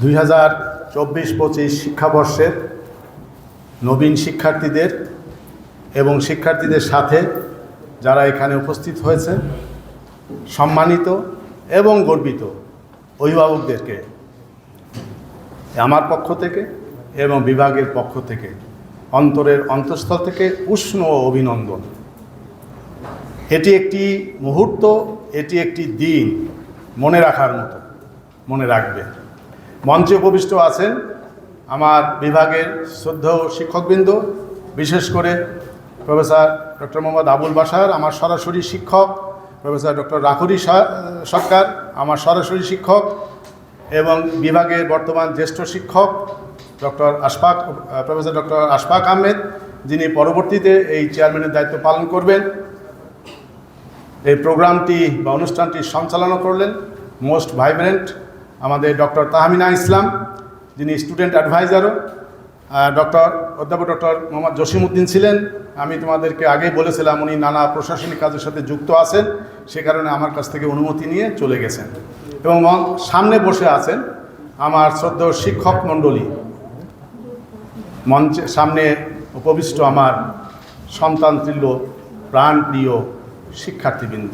দুই হাজার চব্বিশ পঁচিশ শিক্ষাবর্ষের নবীন শিক্ষার্থীদের এবং শিক্ষার্থীদের সাথে যারা এখানে উপস্থিত হয়েছে, সম্মানিত এবং গর্বিত অভিভাবকদেরকে, আমার পক্ষ থেকে এবং বিভাগের পক্ষ থেকে, অন্তরের অন্তঃস্থল থেকে উষ্ণ অভিনন্দন। এটি একটি মুহূর্ত, এটি একটি দিন মনে রাখার মতো, মনে রাখবে। মঞ্চে উপবিষ্ট আছেন আমার বিভাগের শ্রদ্ধ শিক্ষকবৃন্দ, বিশেষ করে প্রফেসর ডক্টর মোহাম্মদ আবুল বাসার আমার সরাসরি শিক্ষক প্রফেসর ডক্টর রাখুরি সরকার, আমার সরাসরি শিক্ষক এবং বিভাগের বর্তমান জ্যেষ্ঠ শিক্ষক doctor Ashfaq, professor doctor Ashfaq Ahmed, যিনি পরবর্তীতে এই চেয়ারম্যানের দায়িত্ব পালন করবেন। এই প্রোগ্রামটি বা অনুষ্ঠানটি সঞ্চালনা করলেন মোস্ট ভাইব্রেন্ট আমাদের ডক্টর তাহমিনা ইসলাম, যিনি স্টুডেন্ট অ্যাডভাইজারও ডক্টর অধ্যাপক ডক্টর মোহাম্মদ জসিমউদ্দিন ছিলেন। আমি তোমাদেরকে আগেই বলেছিলাম, উনি নানা প্রশাসনিক কাজের সাথে যুক্ত আছেন, সে কারণে আমার কাছ থেকে অনুমতি নিয়ে চলে গেছেন। এবং সামনে বসে আছেন আমার শ্রদ্ধেয় শিক্ষক মণ্ডলী। মঞ্চে, সামনে উপবিষ্ট আমার সন্তান তুল্য প্রাণপ্রিয় শিক্ষার্থীবৃন্দ।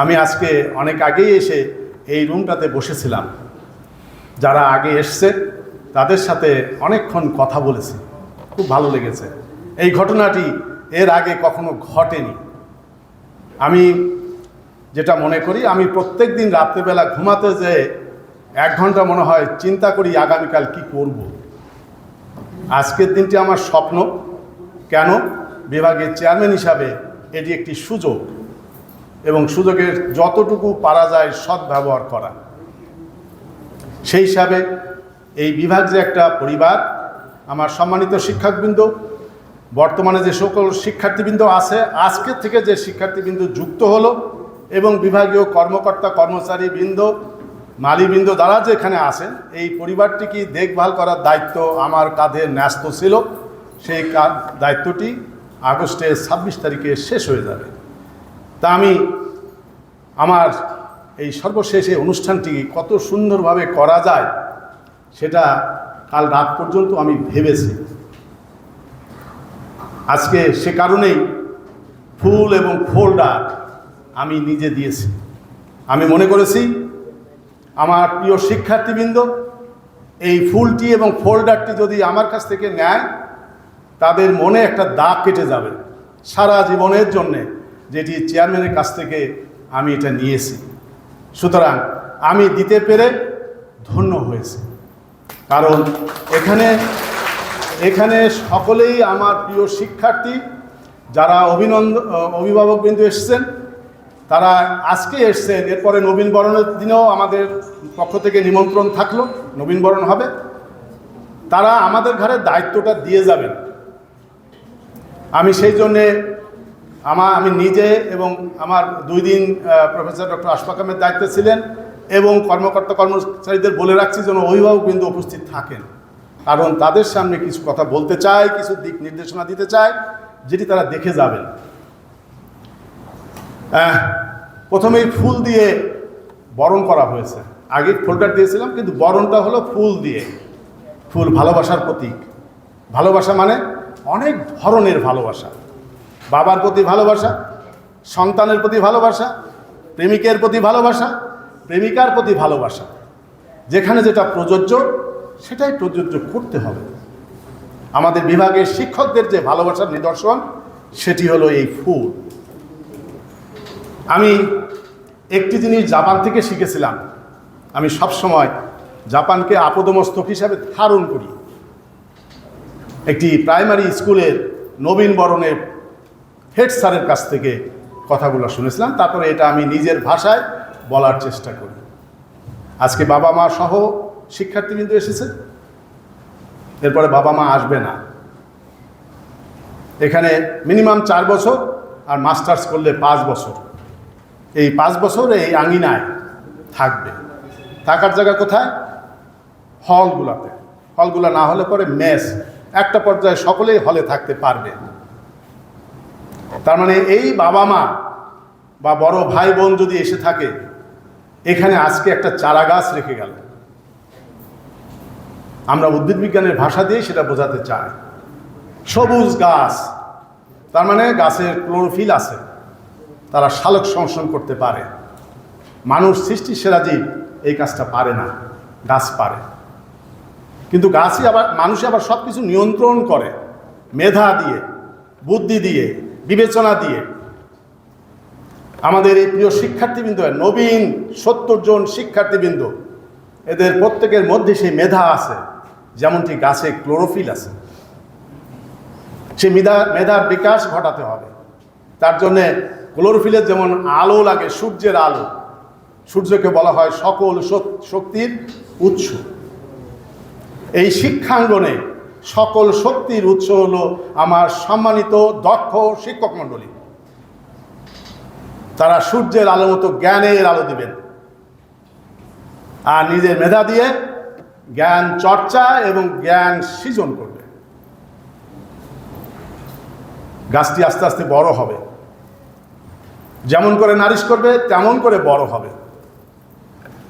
আমি আজকে অনেক আগেই এসে এই রুমটাতে বসেছিলাম। যারা আগে এসছে, তাদের সাথে অনেকক্ষণ কথা বলেছি। খুব ভালো লেগেছে। এই ঘটনাটি এর আগে কখনো ঘটেনি। আমি যেটা মনে করি, আমি প্রত্যেক দিন রাত্রেবেলা ঘুমাতে যেয়ে এক ঘণ্টা মনে হয় চিন্তা করি আগামীকাল কি করব। আজকের দিনটি আমার স্বপ্ন। কেন? বিভাগের চেয়ারম্যান হিসাবে এটি একটি সুযোগ। এবং সুযোগের যতটুকু পারা যায় সদ্ব্যবহার করা। সেই হিসাবে এই বিভাগ যে একটা পরিবার, আমার সম্মানিত শিক্ষকবৃন্দ, বর্তমানে যে সকল শিক্ষার্থীবৃন্দ আছে আজকের থেকে যে শিক্ষার্থীবৃন্দ যুক্ত হলো এবং বিভাগীয় কর্মকর্তা কর্মচারী বৃন্দ মালিবৃন্দ যে এখানে আছেন, এই পরিবারটিকে দেখভাল করার দায়িত্ব আমার কাঁধে ন্যস্ত ছিল? সেই কা- দায়িত্বটি আগস্টের ছাব্বিশ তারিখে শেষ হয়ে যাবে। তা আমি আমার এই সর্বশেষ এই অনুষ্ঠানটি কত সুন্দরভাবে করা যায় সেটা কাল রাত পর্যন্ত আমি ভেবেছি। আজকে সে কারণেই ফুল এবং ফোল্ডার আমি নিজে দিয়েছি। আমি মনে করেছি আমার প্রিয় শিক্ষার্থীবৃন্দ, এই ফুলটি এবং ফোল্ডারটি যদি আমার কাছ থেকে নেয়, তাদের মনে একটা দাগ কেটে যাবে সারা জীবনের জন্যে। যেটি চেয়ারম্যানের কাছ থেকে আমি এটা নিয়েছি। সুতরাং আমি দিতে পেরে ধন্য হয়েছি। কারণ এখানে এখানে সকলেই আমার প্রিয় শিক্ষার্থী, যারা অভিনন্দ অভিভাবকবৃন্দ এসছেন, তারা আজকে এসছেন। এরপরে নবীন বরণের দিনেও আমাদের পক্ষ থেকে নিমন্ত্রণ থাকল, নবীন বরণ হবে। তারা আমাদের ঘরে দায়িত্বটা দিয়ে যাবেন। আমি সেই জন্যে আমার, আমি নিজে এবং আমার দুই দিন প্রফেসর ডক্টর আশফাক আহমেদ দায়িত্বে ছিলেন এবং কর্মকর্তা কর্মচারীদের বলে রাখছি যেন অভিভাবকবৃন্দ উপস্থিত থাকেন। কারণ তাদের সামনে কিছু কথা বলতে চায়, কিছু দিক নির্দেশনা দিতে চায়, যেটি তারা দেখে যাবেন। প্রথমেই ফুল দিয়ে বরণ করা হয়েছে। আগে ফুলটা দিয়েছিলাম, কিন্তু বরণটা হলো ফুল দিয়ে। ফুল ভালোবাসার প্রতীক। ভালোবাসা মানে অনেক ধরনের ভালোবাসা। বাবার প্রতি ভালোবাসা, সন্তানের প্রতি ভালোবাসা, প্রেমিকের প্রতি ভালোবাসা, প্রেমিকার প্রতি ভালোবাসা। যেখানে যেটা প্রযোজ্য, সেটাই প্রযোজ্য করতে হবে। আমাদের বিভাগের শিক্ষকদের যে ভালোবাসার নিদর্শন, সেটি হলো এই ফুল। আমি একটি জিনিস জাপান থেকে শিখেছিলাম। আমি সব সময় জাপানকে আপদমস্তক হিসাবে ধারণ করি। একটি প্রাইমারি স্কুলের নবীন বরণের হেড স্যারের কাছ থেকে কথাগুলো শুনেছিলাম। তারপরে এটা আমি নিজের ভাষায় বলার চেষ্টা করি। আজকে বাবা মা সহ শিক্ষার্থীবৃন্দ এসেছে। এরপরে বাবা মা আসবে না। এখানে মিনিমাম চার বছর আর মাস্টার্স করলে পাঁচ বছর। এই পাঁচ বছর এই আঙিনায় থাকবে। থাকার জায়গা কোথায়? হলগুলাতে। হলগুলা না হলে পরে মেস। একটা পর্যায়ে সকলেই হলে থাকতে পারবে। তার মানে এই বাবা মা বা বড় ভাই বোন যদি এসে থাকে, এখানে আজকে একটা চারা গাছ রেখে গেল। আমরা উদ্ভিদ বিজ্ঞানের ভাষা দিয়ে সেটা বোঝাতে চাই। সবুজ গাছ, তার মানে গাছের ক্লোরোফিল আছে, তারা সালোক সংশোধন করতে পারে। মানুষ সৃষ্টি সেরা জীব এই কাজটা পারে না, গাছ পারে। কিন্তু গাছই আবার, মানুষই আবার সব কিছু নিয়ন্ত্রণ করে, মেধা দিয়ে, বুদ্ধি দিয়ে বিবেচনা দিয়ে আমাদের এই প্রিয় শিক্ষার্থীবৃন্দ, নবীন সত্তর জন শিক্ষার্থীবৃন্দ, এদের প্রত্যেকের মধ্যে সেই মেধা আছে, যেমনটি গাছে ক্লোরোফিল আছে। সে মেধা, মেধার বিকাশ ঘটাতে হবে। তার জন্যে ক্লোরোফিলের যেমন আলো লাগে, সূর্যের আলো, সূর্যকে বলা হয় সকল শক্তির উৎস। এই শিক্ষাঙ্গনে সকল শক্তির উৎস হলো আমার সম্মানিত দক্ষ শিক্ষক মণ্ডলী। তারা সূর্যের আলো মতো জ্ঞানের আলো দিবেন। আর নিজের মেধা দিয়ে জ্ঞান চর্চা এবং জ্ঞান সৃজন করবে। গাছটি আস্তে আস্তে বড় হবে। যেমন করে নারিশ করবে, তেমন করে বড় হবে।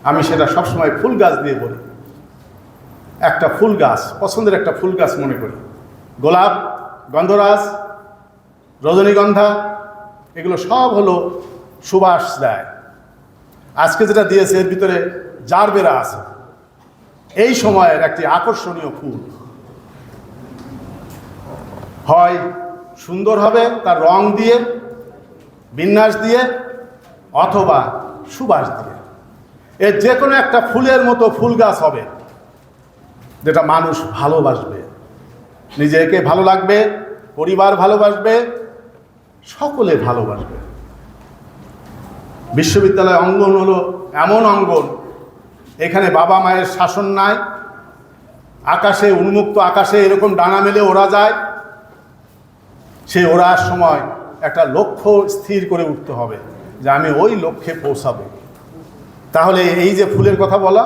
আমি সেটা সবসময় ফুল গাছ দিয়ে বলি। একটা ফুল গাছ, পছন্দের একটা ফুল গাছ মনে করি। গোলাপ, গন্ধরাজ, রজনীগন্ধা, এগুলো সব হলো সুবাস দেয়। আজকে যেটা দিয়েছে, এর ভিতরে জারবেরা আছে। এই সময়ের একটি আকর্ষণীয় ফুল। হয় সুন্দর হবে, তার রং দিয়ে, বিন্যাস দিয়ে, অথবা সুবাস দিয়ে। এর যে কোনো একটা ফুলের মতো ফুল গাছ হবে। যেটা মানুষ ভালোবাসবে। নিজেকে ভালো লাগবে, পরিবার ভালোবাসবে, সকলে ভালোবাসবে। বিশ্ববিদ্যালয় অঙ্গন হলো এমন অঙ্গন, এখানে বাবা মায়ের শাসন নাই, আকাশে, উন্মুক্ত আকাশে এরকম ডানা মেলে ওরা যায়। সে ওড়ার সময় একটা লক্ষ্য স্থির করে উঠতে হবে যে আমি ওই লক্ষ্যে পৌঁছাবো। তাহলে এই যে ফুলের কথা বলা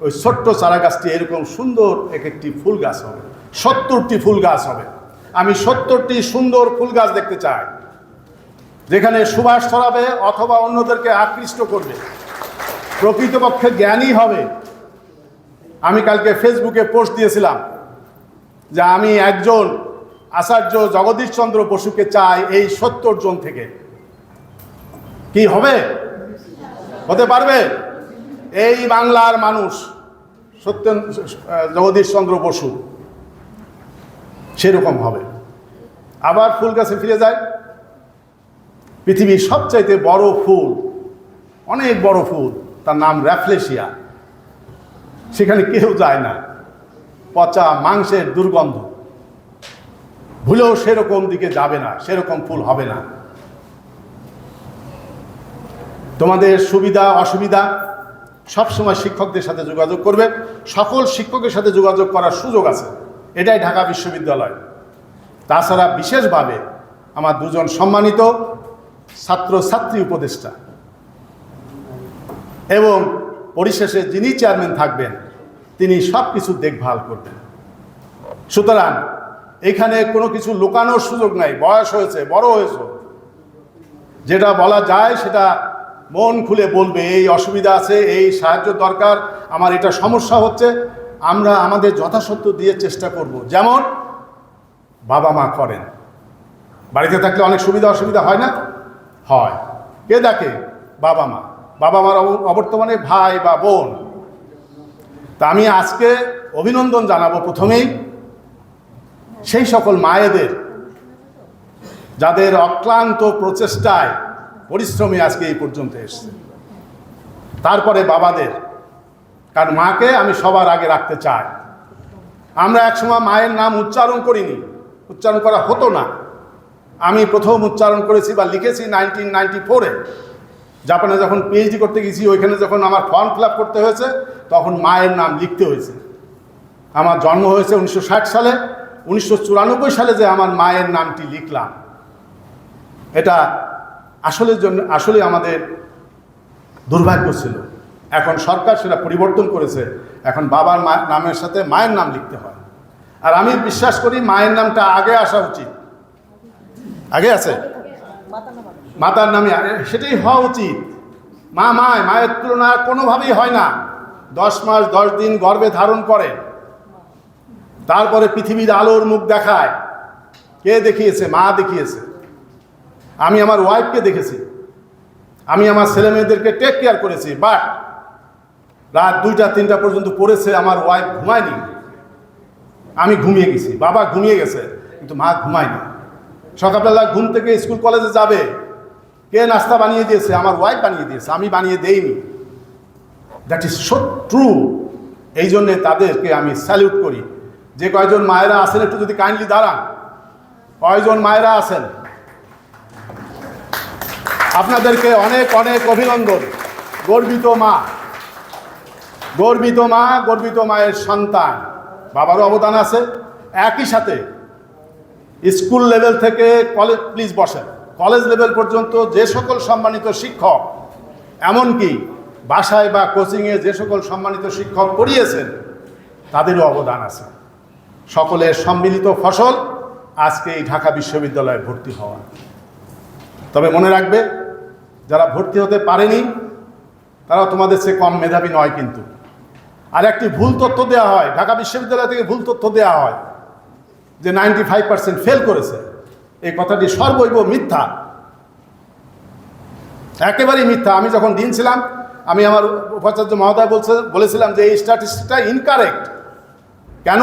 ওই ছোট্ট চারা গাছটি এরকম সুন্দর এক একটি ফুল গাছ হবে। সত্তরটি ফুল গাছ হবে। আমি সত্তরটি সুন্দর ফুল গাছ দেখতে চাই। যেখানে সুবাস ছড়াবে অথবা অন্যদেরকে আকৃষ্ট করবে। প্রকৃতপক্ষে জ্ঞানী হবে। আমি কালকে ফেসবুকে পোস্ট দিয়েছিলাম যে আমি একজন আচার্য জগদীশচন্দ্র বসুকে চাই এই সত্তর জন থেকে। কি হবে? হতে পারবে? এই বাংলার মানুষ সত্য জগদীশচন্দ্র বসু, সেরকম হবে। আবার ফুল গাছে ফিরে যায়। পৃথিবীর সবচাইতে বড় ফুল, অনেক বড় ফুল, তার নাম র্যাফলেশিয়া। সেখানে কেউ যায় না। পচা মাংসের দুর্গন্ধ। ভুলেও সেরকম দিকে যাবে না, সেরকম ফুল হবে না। তোমাদের সুবিধা, অসুবিধা? সবসময় শিক্ষকদের সাথে যোগাযোগ করবে। সকল শিক্ষকের সাথে যোগাযোগ করার সুযোগ আছে। এটাই ঢাকা বিশ্ববিদ্যালয়। তাছাড়া বিশেষভাবে আমার দুজন সম্মানিত ছাত্র ছাত্রী উপদেষ্টা এবং পরিশেষে যিনি চেয়ারম্যান থাকবেন, তিনি সব কিছু দেখভাল করবেন। সুতরাং এখানে কোনো কিছু লুকানোর সুযোগ নাই। বয়স হয়েছে, বড় হয়েছে। যেটা বলা যায় সেটা মন খুলে বলবে, এই অসুবিধা আছে, এই সাহায্য দরকার, আমার এটা সমস্যা হচ্ছে, আমরা আমাদের যথাসত্য দিয়ে চেষ্টা করব। যেমন বাবা মা করেন। বাড়িতে থাকলে অনেক সুবিধা অসুবিধা হয় না? হয়। কে দেখে? বাবা মা। বাবা মার অবর্তমানে ভাই বা বোন। তা আমি আজকে অভিনন্দন জানাব প্রথমেই। সেই সকল মায়েদের, যাদের অক্লান্ত প্রচেষ্টায় পরিশ্রমী আজকে এই পর্যন্ত এসছে। তারপরে বাবাদের, কারণ মাকে আমি সবার আগে রাখতে চাই। আমরা একসময় মায়ের নাম উচ্চারণ করিনি, উচ্চারণ করা হতো না। আমি প্রথম উচ্চারণ করেছি বা লিখেছি নাইনটিন নাইনটি ফোরে। জাপানে যখন পিএইচডি করতে গেছি, ওইখানে যখন আমার ফর্ম ফিল করতে হয়েছে, তখন মায়ের নাম লিখতে হয়েছে। আমার জন্ম হয়েছে উনিশশো ষাট সালে, উনিশশো চুরানব্বই সালে যে আমার মায়ের নামটি লিখলাম। এটা আসলের জন্য আসলে আমাদের দুর্ভাগ্য ছিল। এখন সরকার সেটা পরিবর্তন করেছে। এখন বাবার নামের সাথে মায়ের নাম লিখতে হয়। আর আমি বিশ্বাস করি মায়ের নামটা আগে আসা উচিত। আগে আছে? মাতার নামে সেটাই হওয়া উচিত। মা মায়, মায়ের তুলনা কোনোভাবেই হয় না। দশ মাস, দশ দিন গর্ভে ধারণ করে। তারপরে পৃথিবীর আলোর মুখ দেখায়। কে দেখিয়েছে? মা দেখিয়েছে। আমি আমার ওয়াইফকে দেখেছি। আমি আমার ছেলে মেয়েদেরকে টেক কেয়ার করেছি বাট রাত দুইটা, তিনটা পর্যন্ত পড়েছে, আমার ওয়াইফ ঘুমায়নি। আমি ঘুমিয়ে গেছি। বাবা ঘুমিয়ে গেছে, কিন্তু মা ঘুমায়নি। সকালবেলা ঘুম থেকে স্কুল কলেজে যাবে। কে নাস্তা বানিয়ে দিয়েছে? আমার ওয়াইফ বানিয়ে দিয়েছে। আমি বানিয়ে দেইনি। দ্যাট ইজ সো ট্রু এই জন্যে তাদেরকে আমি স্যালিউট করি। যে কয়জন মায়েরা আছেন, একটু যদি কাইন্ডলি দাঁড়ান। কয়জন মায়েরা আছেন? আপনাদেরকে অনেক অনেক অভিনন্দন। গর্বিত মা। গর্বিত মা, গর্বিত মায়ের সন্তান। বাবারও অবদান আছে। একই সাথে স্কুল লেভেল থেকে কলেজ প্লিজ বসেন। কলেজ লেভেল পর্যন্ত যে সকল সম্মানিত শিক্ষক, এমনকি বাসায় বা কোচিংয়ে যে সকল সম্মানিত শিক্ষক পড়িয়েছেন, তাদেরও অবদান আছে। সকলের সম্মিলিত ফসল আজকে এই ঢাকা বিশ্ববিদ্যালয়ে ভর্তি হওয়া। তবে মনে রাখবে যারা ভর্তি হতে পারেনি তারা তোমাদের সে কম মেধাবী নয় কিন্তু। আর একটি ভুল তথ্য দেওয়া হয়, ঢাকা বিশ্ববিদ্যালয় থেকে ভুল তথ্য দেওয়া হয়, যে নাইনটি ফাইভ পার্সেন্ট ফেল করেছে। এই কথাটি সর্বৈব মিথ্যা। একেবারেই মিথ্যা। আমি যখন দিন ছিলাম, আমি আমার উপাচার্য মহোদয় বলছে, বলেছিলাম যে এই স্ট্যাটিস্টিকটা ইনকারেক্ট কেন?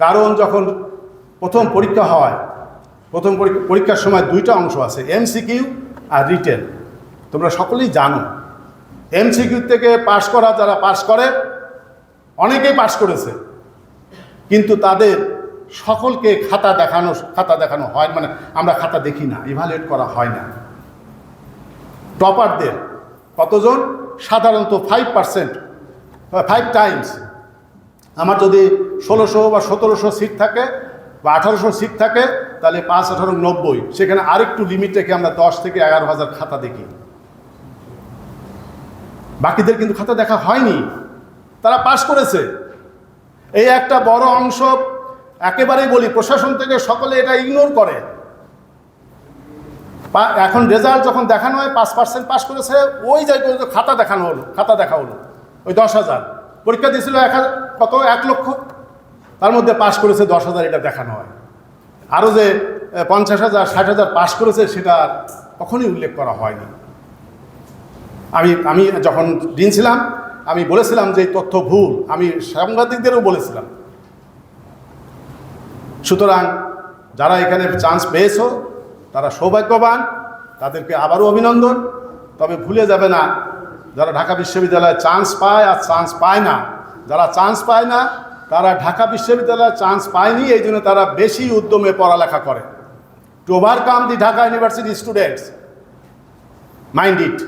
কারণ যখন প্রথম পরীক্ষা হয়, প্রথম পরীক্ষার সময় দুইটা অংশ আছে এমসিকিউ আর রিটেন তোমরা সকলেই জানো। এমসিকিউ থেকে পাশ করা, যারা পাশ করে, অনেকেই পাশ করেছে। কিন্তু তাদের সকলকে খাতা দেখানো খাতা দেখানো হয় মানে আমরা খাতা দেখি না ইভালুয়েট করা হয় না। টপারদের কতজন? সাধারণত ফাইভ পার্সেন্ট ফাইভ টাইমস আমার যদি ষোলোশো বা সতেরোশো সিট থাকে বা আঠারোশো সিট থাকে, তাহলে পাঁচ, আঠারো, নব্বই। সেখানে আরেকটু লিমিট রেখে আমরা দশ থেকে এগারো হাজার খাতা দেখি। বাকিদের কিন্তু খাতা দেখা হয়নি। তারা পাশ করেছে। এই একটা বড় অংশ একেবারেই বলি, প্রশাসন থেকে সকলে এটা ইগনোর করে। এখন রেজাল্ট যখন দেখানো হয়, পাঁচ পার্সেন্ট পাস করেছে, ওই জায়গায় খাতা দেখানো হলো, খাতা দেখা হলো। ওই দশ হাজার। পরীক্ষা দিয়েছিল এক হাজার, কত? এক লক্ষ। তার মধ্যে পাশ করেছে দশ হাজার, এটা দেখানো হয়। আরও যে পঞ্চাশ হাজার, ষাট হাজার পাশ করেছে, সেটা কখনই উল্লেখ করা হয়নি। আমি আমি যখন দিন ছিলাম, আমি বলেছিলাম যে এই তথ্য ভুল, আমি সাংবাদিকদেরও বলেছিলাম। সুতরাং যারা এখানে চান্স পেয়েছ, তারা সৌভাগ্যবান, তাদেরকে আবারও অভিনন্দন। তবে ভুলে যাবে না, যারা ঢাকা বিশ্ববিদ্যালয়ে চান্স পায় আর চান্স পায় না, যারা চান্স পায় না তারা ঢাকা বিশ্ববিদ্যালয়ে চান্স পায়নি এই জন্য তারা বেশি উদ্যমে পড়ালেখা করে। To overcome the Dhaka university students mind it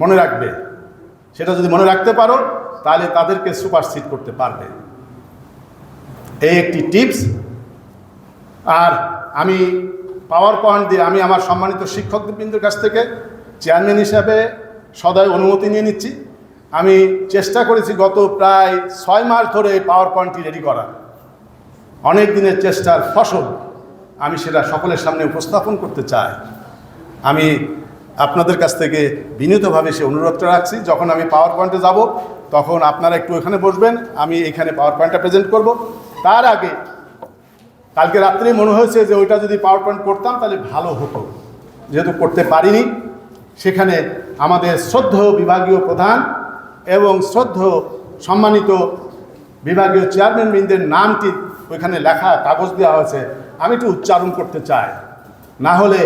মনে রাখবে। সেটা যদি মনে রাখতে পারো, তাহলে তাদেরকে সুপারসিড করতে পারবে। এই একটি টিপস আর আমি পাওয়ার পয়েন্ট দিয়ে আমি আমার সম্মানিত শিক্ষকবৃন্দের কাছ থেকে চেয়ারম্যান হিসাবে সদয় অনুমতি নিয়ে নিচ্ছি। আমি চেষ্টা করেছি গত প্রায় ছয় মাস ধরে পাওয়ার পয়েন্টটি রেডি করা অনেক দিনের চেষ্টার ফসল আমি সেটা সকলের সামনে উপস্থাপন করতে চাই। আমি আপনাদের কাছ থেকে বিনীতভাবে সে অনুরোধটা রাখছি, যখন আমি পাওয়ার পয়েন্টে যাব, তখন আপনারা একটু এখানে বসবেন, আমি এখানে পাওয়ার পয়েন্টটা প্রেজেন্ট করব। তার আগে, কালকে রাত্রে মনে হয়েছে যে ওইটা যদি পাওয়ার পয়েন্ট করতাম, তাহলে ভালো হতো। যেহেতু করতে পারিনি, সেখানে আমাদের শ্রদ্ধেয় বিভাগীয় প্রধান এবং শ্রদ্ধ সম্মানিত বিভাগীয় চেয়ারম্যানবৃন্দের নামটি ওইখানে লেখা কাগজ দেওয়া হয়েছে। আমি একটু উচ্চারণ করতে চাই। না হলে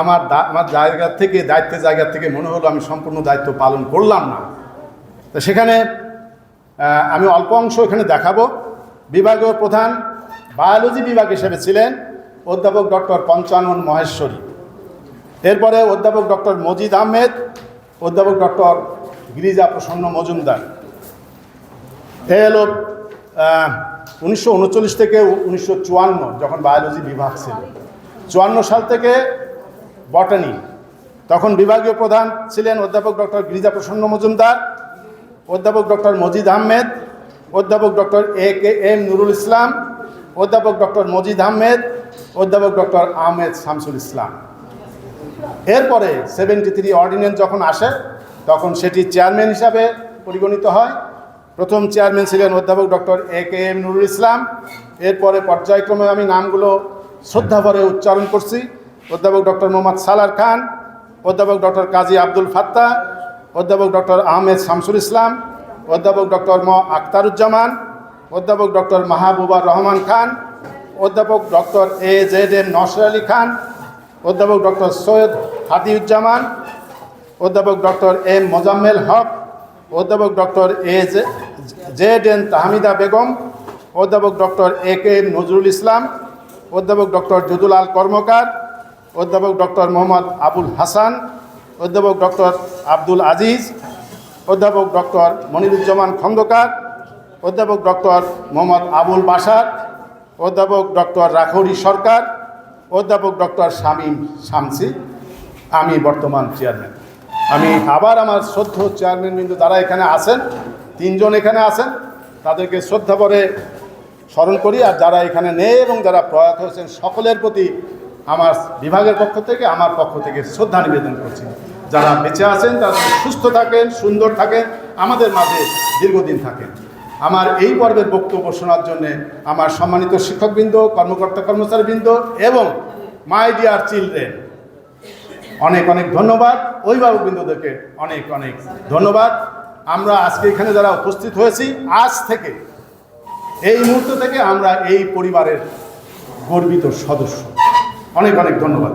আমার আমার জায়গা থেকে, দায়িত্বের জায়গা থেকে মনে হলো আমি সম্পূর্ণ দায়িত্ব পালন করলাম না। তো সেখানে আমি অল্প অংশ এখানে দেখাবো। বিভাগীয় প্রধান বায়োলজি বিভাগ হিসেবে ছিলেন অধ্যাপক ডক্টর পঞ্চানন মহেশ্বরী। এরপরে অধ্যাপক ডক্টর মজিদ আহমেদ, অধ্যাপক ডক্টর গিরিজা প্রসন্ন মজুমদার। এ হলো উনিশশো উনচল্লিশ থেকে উনিশশো চুয়ান্ন যখন বায়োলজি বিভাগ ছিল। চুয়ান্ন সাল থেকে বটানি তখন বিভাগীয় প্রধান ছিলেন অধ্যাপক ডক্টর গিরিজা প্রসন্ন মজুমদার, অধ্যাপক ডক্টর মজিদ আহমেদ, অধ্যাপক doctor A K, M Nurul Islam, অধ্যাপক ডক্টর মজিদ আহমেদ, অধ্যাপক ডক্টর আহমেদ শামসুল ইসলাম। এরপরে সেভেন্টি থ্রি অর্ডিন্যান্স যখন আসে তখন সেটি চেয়ারম্যান হিসাবে পরিগণিত হয়। প্রথম চেয়ারম্যান ছিলেন অধ্যাপক doctor A K M Nurul Islam. এরপরে পর্যায়ক্রমে আমি নামগুলো শ্রদ্ধাভরে উচ্চারণ করছি। অধ্যাপক ডক্টর মোহাম্মদ সালার খান, অধ্যাপক ডক্টর কাজী আব্দুল ফাত্তা, অধ্যাপক ডক্টর আহমেদ শামসুল ইসলাম, অধ্যাপক ডক্টর ম আখতারুজ্জামান, অধ্যাপক ডক্টর মাহবুবার রহমান খান, অধ্যাপক doctor A Z M Nasr Ali Khan, অধ্যাপক ডক্টর সৈয়দ হাদিউজ্জামান অধ্যাপক ডক্টর এম মোজাম্মেল হক অধ্যাপক doctor A Z N Tahmida Begum অধ্যাপক ডক্টর এ কে নজরুল ইসলাম অধ্যাপক ডক্টর যদুল আল কর্মকার অধ্যাপক ডক্টর মোহাম্মদ আবুল হাসান অধ্যাপক ডক্টর আব্দুল আজিজ অধ্যাপক ডক্টর মনিরুজ্জামান খন্দকার অধ্যাপক ডক্টর মোহাম্মদ আবুল বাসার অধ্যাপক ডক্টর রাখৌরি সরকার অধ্যাপক ডক্টর শামীম শামসি আমি বর্তমান চেয়ারম্যান আমি আবার আমার শ্রদ্ধ চেয়ারম্যান বিন্দু যারা এখানে আসেন। তিনজন এখানে আসেন। তাদেরকে শ্রদ্ধা করে স্মরণ করি আর যারা এখানে নেই এবং যারা প্রয়াত হয়েছেন, সকলের প্রতি আমার বিভাগের পক্ষ থেকে, আমার পক্ষ থেকে শ্রদ্ধা নিবেদন করছি। যারা বেঁচে আছেন, তারা সুস্থ থাকেন, সুন্দর থাকেন, আমাদের মাঝে দীর্ঘদিন থাকেন। আমার এই পর্বের বক্তব্য শোনার জন্য আমার সম্মানিত শিক্ষকবৃন্দ, কর্মকর্তা কর্মচারীবৃন্দ এবং মাই ডিয়ার চিলড্রেন অনেক অনেক ধন্যবাদ। অভিভাবকবৃন্দদেরকে অনেক অনেক ধন্যবাদ। আমরা আজকে এখানে যারা উপস্থিত হয়েছি, আজ থেকে, এই মুহূর্ত থেকে আমরা এই পরিবারের গর্বিত সদস্য। অনেক অনেক ধন্যবাদ।